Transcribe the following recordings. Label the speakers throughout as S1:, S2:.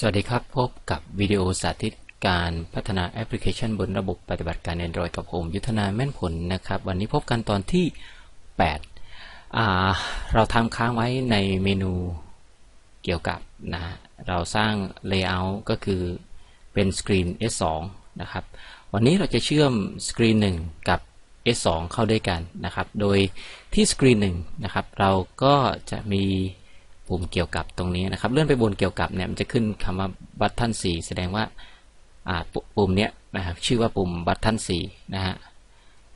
S1: สวัสดีครับ พบกับวิดีโอสาธิตการพัฒนาแอปพลิเคชันบนระบบปฏิบัติการ Android กับผมยุทธนาแม่นผลนะครับ วันนี้พบกันตอนที่ 8 เราทำค้างไว้ในเมนูเกี่ยวกับนะเราสร้าง Layout ก็คือเป็นสกรีน S2 นะครับ วันนี้เราจะเชื่อมสกรีน 1 กับ S2 เข้าด้วยกันนะครับ โดยที่สกรีน 1 นะครับ เราก็จะมี ปุ่มเกี่ยวกับตรงนี้นะครับ เลื่อนไปบนเกี่ยวกับเนี่ยมันจะขึ้นคำว่าบัตทัน4แสดงว่าอ่าปุ่มเนี้ยนะครับชื่อว่าปุ่มบัตทัน4นะฮะ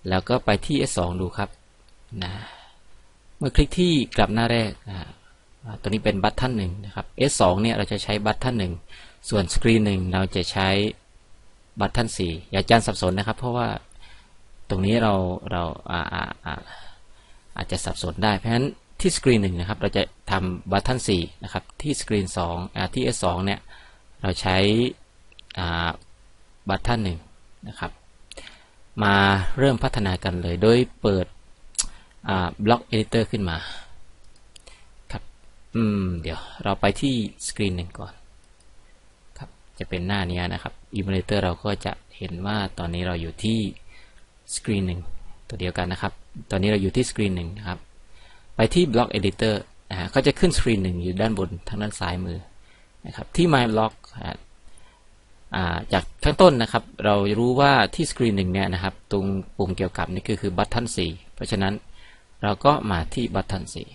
S1: แล้วก็ไปที่ S2 ดูครับนะเมื่อคลิกที่กลับหน้าแรกนะฮะตัวนี้เป็นบัตทันหนึ่งนะครับ S2 เนี่ยเราจะใช้บัตทันหนึ่งส่วนสกรีนหนึ่งเราจะใช้บัตทัน4อย่าจานสับสนนะครับ เพราะว่าตรงนี้เราเราอาอาอาอาจจะสับสนได้เพราะฉะนั้น ที่สกรีนหนึ่งนะครับ เราจะทำบัตทัน4นะครับ ที่สกรีน2ที่ S2 เนี่ย เราใช้บัตทันหนึ่งนะครับ มาเริ่มพัฒนากันเลย โดยเปิดบล็อกเอดิเตอร์ขึ้นมา ครับ อืม เดี๋ยวเราไปที่สกรีนหนึ่งก่อน ครับ จะเป็นหน้านี้นะครับอีเมลเตอร์เราก็จะเห็นว่าตอนนี้เราอยู่ที่สกรีนหนึ่งตัวเดียวกันนะครับ ตอนนี้เราอยู่ที่สกรีนหนึ่งนะครับ ไปที่ Block Editor นะฮะก็จะขึ้นสกรีนหนึ่งอยู่ด้านบนทางด้านซ้ายมือนะครับที่ My Block จากข้างต้นนะครับ เรารู้ว่าที่สกรีนหนึ่งเนี่ยนะครับ ตรงปุ่มเกี่ยวกับนี่คือคือบัตทันสี่เพราะฉะนั้นเราก็มาที่บัตทันสี่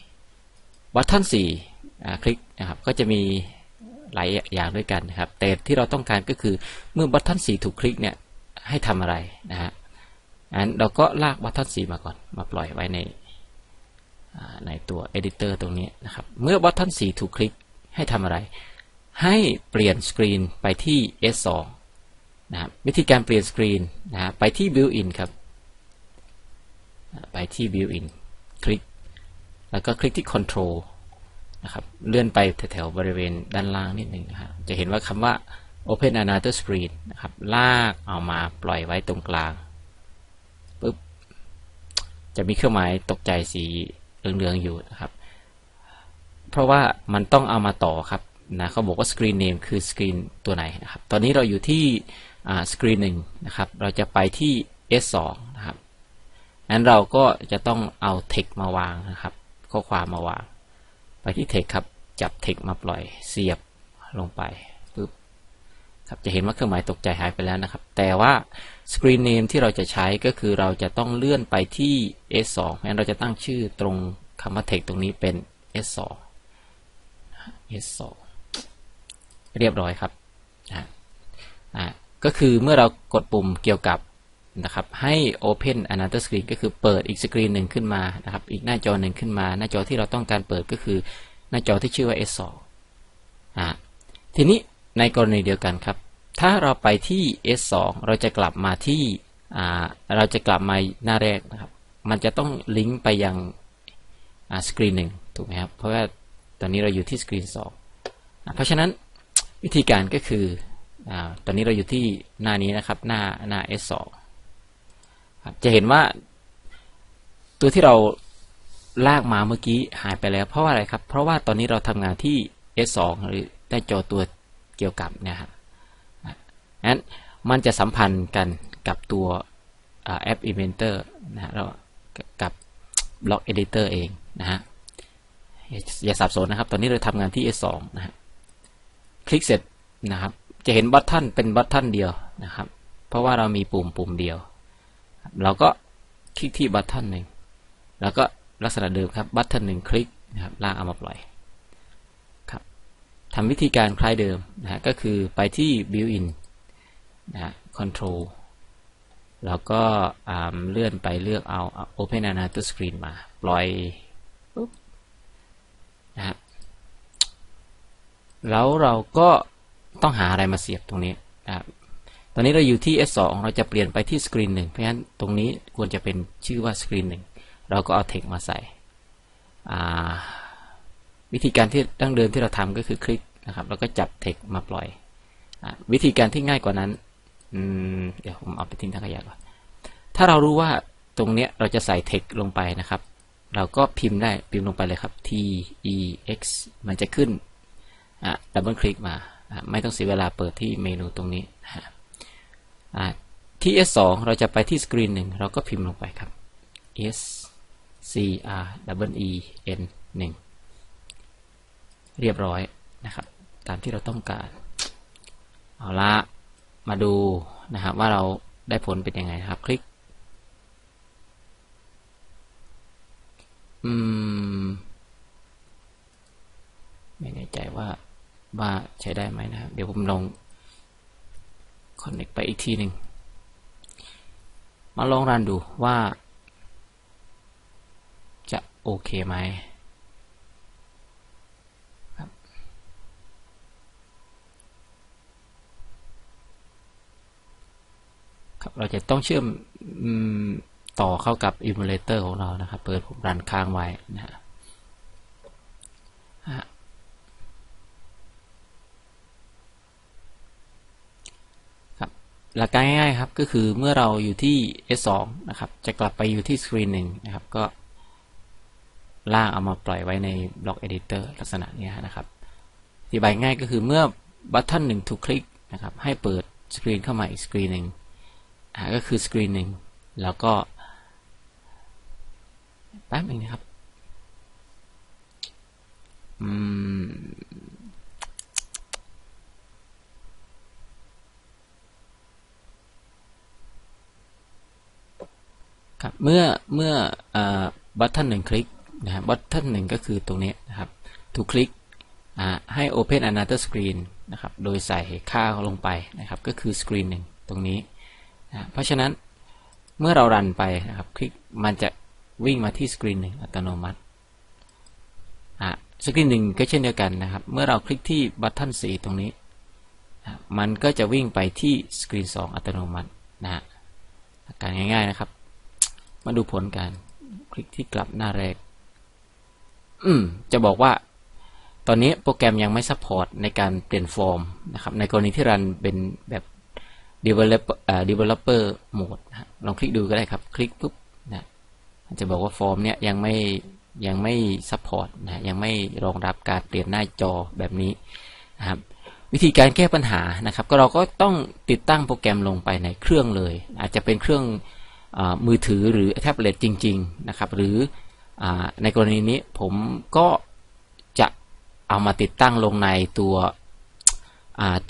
S1: บัตทันสี่คลิกนะครับก็จะมีหลายอย่างด้วยกันนะครับ แต่ที่เราต้องการก็คือเมื่อบัตทันสี่ถูกคลิกเนี่ยให้ทำอะไรนะฮะอันเราก็ลากบัตทันสี่มาก่อนมาปล่อยไว้ใน ในตัว Editor ตรงนี้นะครับ เมื่อบัตทัน4ถูกคลิกให้ทำอะไร ให้เปลี่ยนสกรีนไปที่ S2 นะครับวิธีการเปลี่ยนสกรีนนะไปที่ Built-in ครับ ไปที่ Built-in คลิก แล้วก็คลิกที่ Control นะครับ เลื่อนไปแถวๆบริเวณด้านล่างนิดหนึ่งนะครับจะเห็นว่าคำว่า Open Another Screen นะครับ ลากเอามาปล่อยไว้ตรงกลาง ปุ๊บ จะมีเครื่องหมายตกใจสี เหลืองๆอยู่นะครับ เพราะว่ามันต้องเอามาต่อครับนะเขาบอกว่า screen name คือ screen ตัวไหนนะครับ ตอนนี้เราอยู่ที่ screen หนึ่งนะครับ เราจะไปที่ S2 นะครับนั้นเราก็จะต้องเอา text มาวางนะครับ ข้อความมาวาง ไปที่ text ครับ จับ text มาปล่อยเสียบลงไป ครับจะเห็นว่าเครื่องหมายตกใจหายไปแล้วนะครับ แต่ว่า screen name ที่เราจะใช้ก็คือเราจะต้องเลื่อนไปที่ S2 เพราะฉะนั้นเราจะตั้งชื่อตรงคำว่า text ตรงนี้เป็น S2 S2 เรียบร้อยครับนะก็คือเมื่อเรากดปุ่มเกี่ยวกับนะครับให้ Open another screen ก็คือเปิดอีกสกรีนหนึ่งขึ้นมานะครับอีกหน้าจอหนึ่งขึ้นมา หน้าจอที่เราต้องการเปิดก็คือหน้าจอที่ชื่อว่า S2 อ่าทีนี้ ในกรณีเดียวกันครับ ถ้าเราไปที่ S2 เราจะกลับมาที่เราจะกลับมาหน้าแรกนะครับ มันจะต้องลิงก์ไปยังสกรีนหนึ่งถูกไหมครับ เพราะว่าตอนนี้เราอยู่ที่สกรีนสองเพราะฉะนั้นวิธีการก็คืออตอนนี้เราอยู่ที่หน้านี้นะครับ หน้าหน้า S2 จะเห็นว่าตัวที่เราลากมาเมื่อกี้หายไปแล้ว เพราะว่าอะไรครับ เพราะว่าตอนนี้เราทำงานที่ S2 หรือได้จอตัว เกี่ยวกับเนี่ยครับนั้นมันจะสัมพันธ์กันกับตัวแอป Inventor นะเรากับบล็อก Editor เองนะฮะอย่าสับสนนะครับ ตอนนี้เราทำงานที่ S2 นะฮะคลิกเสร็จนะครับ จะเห็นบัตทันเป็นบัตทันเดียวนะครับ เพราะว่าเรามีปุ่มปุ่มเดียว เราก็คลิกที่บัตทันหนึ่งแล้วก็ลักษณะเดิมครับบัตทันหนึ่งคลิกนะครับลากเอามาปล่อย ทำวิธีการคล้ายเดิมนะฮะก็คือไปที่ built-in นะฮะ control แล้วก็เลื่อนไปเลือกเอา open another screen มา ปล่อยปุ๊บนะฮะแล้วเราก็ต้องหาอะไรมาเสียบตรงนี้นะครับตอนนี้เราอยู่ที่ S2 เราจะเปลี่ยนไปที่สกรีนหนึ่งเพราะฉะนั้นตรงนี้ควรจะเป็นชื่อว่าสกรีนหนึ่งเราก็เอาเทคมาใส่ วิธีการที่ดั้งเดิมที่เราทำก็คือคลิก นะครับ แล้วก็จับเทคมาปล่อยอวิธีการที่ง่ายกว่านั้นเดี๋ยวผมเอาไปทิ้งทางขยะก่อนถ้าเรารู้ว่าตรงนี้เราจะใส่เทคลงไปนะครับ เราก็พิมพ์ได้พิมพ์ลงไปเลยครับ t e x มันจะขึ้นดับเบิลคลิกมา ไม่ต้องเสียเวลาเปิดที่เมนูตรงนี้อะที่ S2 เราจะไปที่สกรีนหนึ่งเราก็พิมพ์ลงไปครับ S C R W E N 1 เรียบร้อยนะครับ ตามที่เราต้องการ เอาละมาดูนะครับว่าเราได้ผลเป็นยังไงครับ คลิก อืม ไม่แน่ใจว่าว่าใช้ได้ไหมนะครับ เดี๋ยวผมลองคอนเน c t ไปอีกทีหนึ่ง มาลองรันดูว่า จะโอเคไหมครับครับ เราจะต้องเชื่อมต่อเข้ากับ emulator ของเรานะครับ เปิดผมรันค้างไว้นะครับหลักการง่ายๆครับก็คือเมื่อเราอยู่ที่ S2 นะครับ จะกลับไปอยู่ที่สกรีนหนึ่งนะครับ ก็ลากเอามาปล่อยไว้ในบล็อก Editor ลักษณะนี้นะครับอธิบายง่ายก็คือเมื่อบัตทอนหนึ่งถูกคลิกนะครับ ให้เปิดสกรีนเข้ามาอีกสกรีนหนึ่ง ก็คือสกรีนหนึ่งแล้วก็ แป๊บหนึงนะครับ อืมครับเมื่อเมื่อบัตทอนหนึ่งคลิกนะครับบัตทอนหนึ่งก็คือตรงนี้นะครับถูกคลิกให้ Open another screen นะครับโดยใส่ค่าลงไปนะครับ ก็คือสกรีนหนึ่งตรงนี้ นะเพราะฉะนั้นเมื่อเรารันไปนะครับคลิกมันจะวิ่งมาที่สกรีนหนึ่งอัตโนมัติอะสกรีนหนึ่งก็เช่นเดียวกันนะครับ เมื่อเราคลิกที่บัตทอนสีตรงนี้อะมันก็จะวิ่งไปที่สกรีนสองอัตโนมัตินะฮะกการง่ายๆนะครับ มาดูผลกันคลิกที่กลับหน้าแรก อืมจะบอกว่า ตอนนี้โปรแกรมยังไม่ซัพพอร์ตในการเปลี่ยนฟอร์มนะครับ ในกรณีที่รันเป็นแบบ developer อ่า developer mode นะลองคลิกดูก็ได้ครับ คลิกปุ๊บนะจะบอกว่าฟอร์มเนี้ยยังไม่ยังไม่ซัพพอร์ตนะยังไม่รองรับการเปลี่ยนหน้าจอแบบนี้นะครับวิธีการแก้ปัญหานะครับ ก็เราก็ต้องติดตั้งโปรแกรมลงไปในเครื่องเลย อาจจะเป็นเครื่องอามือถือหรือแท็บเล็ตจริง ๆ นะครับ หรืออาในกรณีนี้ผมก็จะเอามาติดตั้งลงในตัว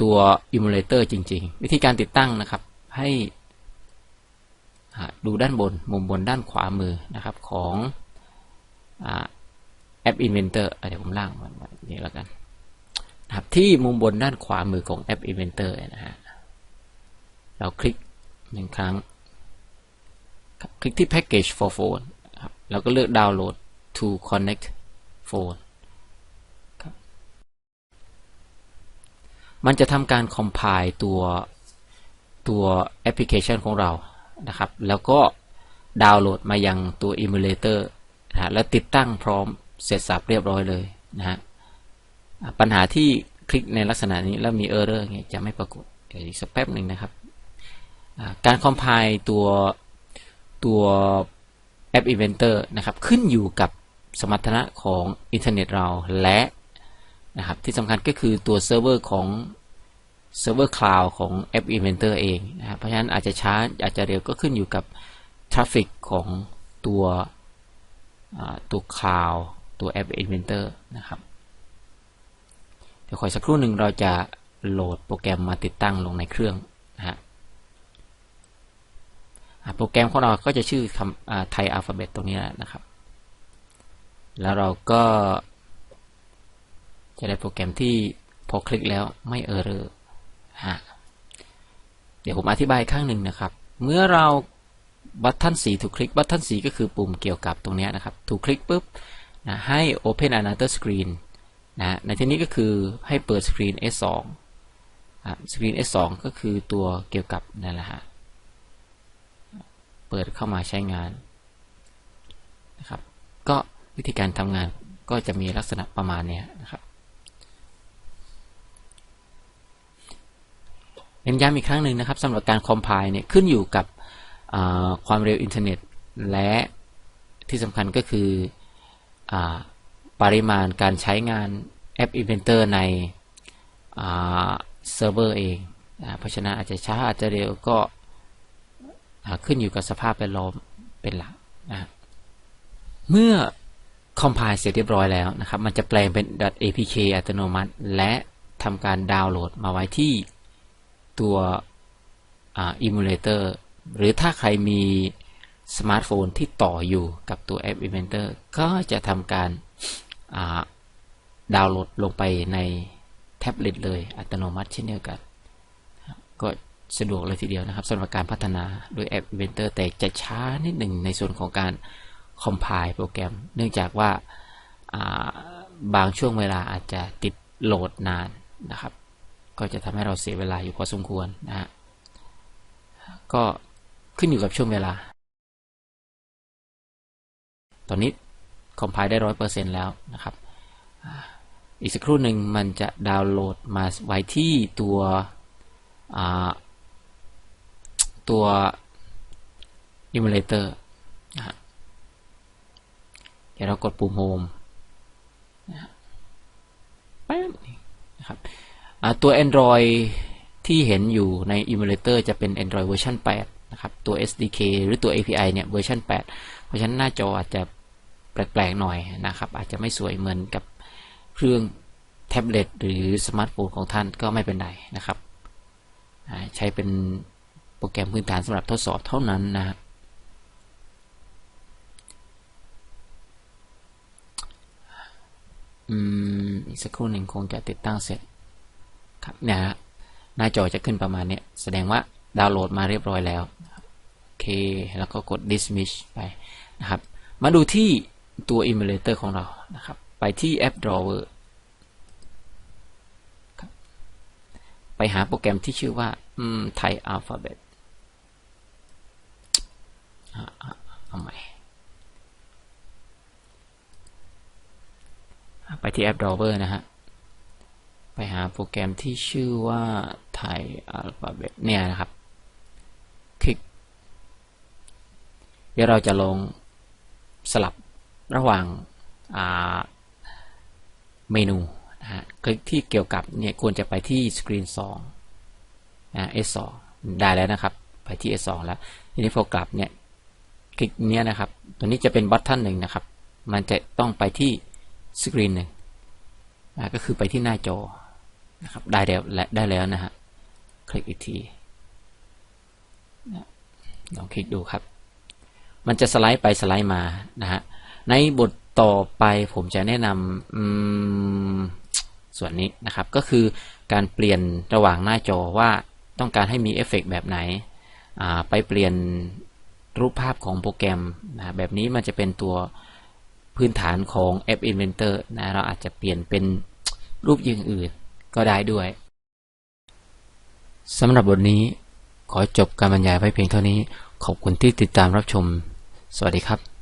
S1: ตัว emulator จริง ๆ วิธีการติดตั้งนะครับ ให้ดูด้านบน มุมบนด้านขวามือนะครับของแอป Inventor เดี๋ยวผมล่างมันนี้แล้วกันนะครับที่มุมบนด้านขวามือของแอป Inventor นะฮะเราคลิกหนึ่งครั้ง คลิกที่ Package for Phone ครับแล้วก็เลือก Download to Connect Phone มันจะทำการ compile ตัวตัวแอปพลิเคชันของเรานะครับ แล้วก็ดาวน์โหลดมายังตัว emulator นะฮะแล้วติดตั้งพร้อมเสร็จสับเรียบร้อยเลยนะฮะปัญหาที่คลิกในลักษณะนี้แล้วมี error เงี้ยจะไม่ปรากฏเดี๋ยวอีกสักแป๊บหนึ่งนะครับ การ compile ตัวตัวแอป Inventor นะครับ ขึ้นอยู่กับสมรรถนะของอินเทอร์เน็ตเราและ นะครับที่สำคัญก็คือตัวเซิร์ฟเวอร์ของเซิร์ฟเวอร์คลาวด์ของแอป Inventor เองนะครับเพราะฉะนั้นอาจจะช้าอาจจะเร็วก็ขึ้นอยู่กับทราฟฟิกของตัวตัวคลาวด์ตัวแอป Inventor นะครับเดี๋ยวคอยสักครู่หนึ่งเราจะโหลดโปรแกรมมาติดตั้งลงในเครื่องนะฮะโปรแกรมของเราก็จะชื่อคำไทยอัลฟาเบตตรงนี้นะครับ แล้วเราก็ จะได้โปรแกรมที่พอคลิกแล้วไม่เออร์เรอร์ฮะเดี๋ยวผมอธิบายข้างหนึ่งนะครับ เมื่อเราบัตทันสีถูกคลิกบัตทันสีก็คือปุ่มเกี่ยวกับตรงนี้นะครับ ถูกคลิกปุ๊บนะให้ Open another screen นะในที่นี้ก็คือให้เปิดสกรีน S2 สกรีน S2 ก็คือตัวเกี่ยวกับนั่นแหละฮะเปิดเข้ามาใช้งานนะครับ ก็วิธีการทำงานก็จะมีลักษณะประมาณนี้นะครับ น้นย้ำอีกครั้งหนึ่งนะครับสำหรับการคอมไพล์เนี่ยขึ้นอยู่กับความเร็วอินเทอร์เน็ต และที่สำคัญก็คืออปริมาณการใช้งานแอป Inventor ในอ่าเซิร์ฟเวอร์เองเพราะฉะนั้นอาจจะช้าอาจจะเร็วก็ขึ้นอยู่กับสภาพแวดล้อมเป็นหลักนะเมื่อ compile เสร็จเรียบร้อยแล้วนะครับ มันจะแปลงเป็น .apk อัตโนมัติ และทำการดาวน์โหลดมาไว้ที่ ตัวอ่า emulator หรือถ้าใครมีสมาร์ทโฟนที่ต่ออยู่กับตัวแอป Inventor ก็จะทำการาดาวน์โหลดลงไปในแท็บเล็ตเลยอัตโนมัติเช่นเดียวกัน ก็สะดวกเลยทีเดียวนะครับสำหรับการพัฒนาโดยแอป Inventor แต่จะช้านิดหนึ่งในส่วนของการ compile โปรแกรม เนื่องจากว่าอ่าบางช่วงเวลาอาจจะติดโหลดนานนะครับ ก็จะทำให้เราเสียเวลาอยู่พอสมควรนะฮะก็ขึ้นอยู่กับช่วงเวลา ตอนนี้ compile ได้ร้อยเปอร์เซ็นแล้วนะครับ อีกสักครู่หนึ่งมันจะดาวน์โหลดมาไว้ที่ตัวตัว emulator นะฮะเดี๋ยวเรากดปุ่ม home นะฮะแป๊บนะครับ ตัว Android ที่เห็นอยู่ใน emulator จะเป็น Android เวอร์ชัน8นะครับ ตัว SDK หรือตัว API เนี่ยเวอร์ชัน8 เพราะฉะนั้นหน้าจออาจจะแปลกๆหน่อยนะครับ อาจจะไม่สวยเหมือนกับเครื่องแท็บเล็ตหรือสมาร์ทโฟนของท่านก็ไม่เป็นไรนะครับ ใช้เป็นโปรแกรมพื้นฐานสำหรับทดสอบเท่านั้นนะฮะอืมอีกสักครู่หนึ่งคงจะติดตั้งเสร็จ ครับเนี่ยฮะหน้าจอจะขึ้นประมาณนี้แสดงว่าดาวน์โหลดมาเรียบร้อยแล้วโอเค แล้วก็กด dismiss ไปนะครับ มาดูที่ตัว emulator ของเรานะครับ ไปที่ app drawer ครับไปหาโปรแกรมที่ชื่อว่าอืม Thai Alphabet อ่าอ่าเอาใหม่ ไปที่ App Drawer นะฮะ ไปหาโปรแกรมที่ชื่อว่า Thai Alphabet เนี่ยนะครับ คลิก เดี๋ยวเราจะลงสลับระหว่างเมนูนะฮะคลิกที่เกี่ยวกับเนี่ยควรจะไปที่ Screen 2นะ S2 ได้แล้วนะครับ ไปที่ S2 แล้ว ทีนี้พอกลับเนี่ยคลิกเนี้ยนะครับ ตัวนี้จะเป็นบัตทันหนึ่งนะครับ มันจะต้องไปที่สกรีนหนึ่งก็คือไปที่หน้าจอ นะครับได้แล้วและได้แล้วนะฮะคลิกอีกทีลองคลิกดูครับ มันจะสไลด์ไปสไลด์มานะฮะในบทต่อไปผมจะแนะนำส่วนนี้นะครับ ก็คือการเปลี่ยนระหว่างหน้าจอว่าต้องการให้มีเอฟเฟกต์แบบไหน ไปเปลี่ยนรูปภาพของโปรแกรมนะแบบนี้มันจะเป็นตัวพื้นฐานของ App Inventor นะเราอาจจะเปลี่ยนเป็นรูปอย่างอื่น ก็ได้ด้วยสำหรับบทนี้ขอจบการบรรยายไว้เพียงเท่านี้ ขอบคุณที่ติดตามรับชม สวัสดีครับ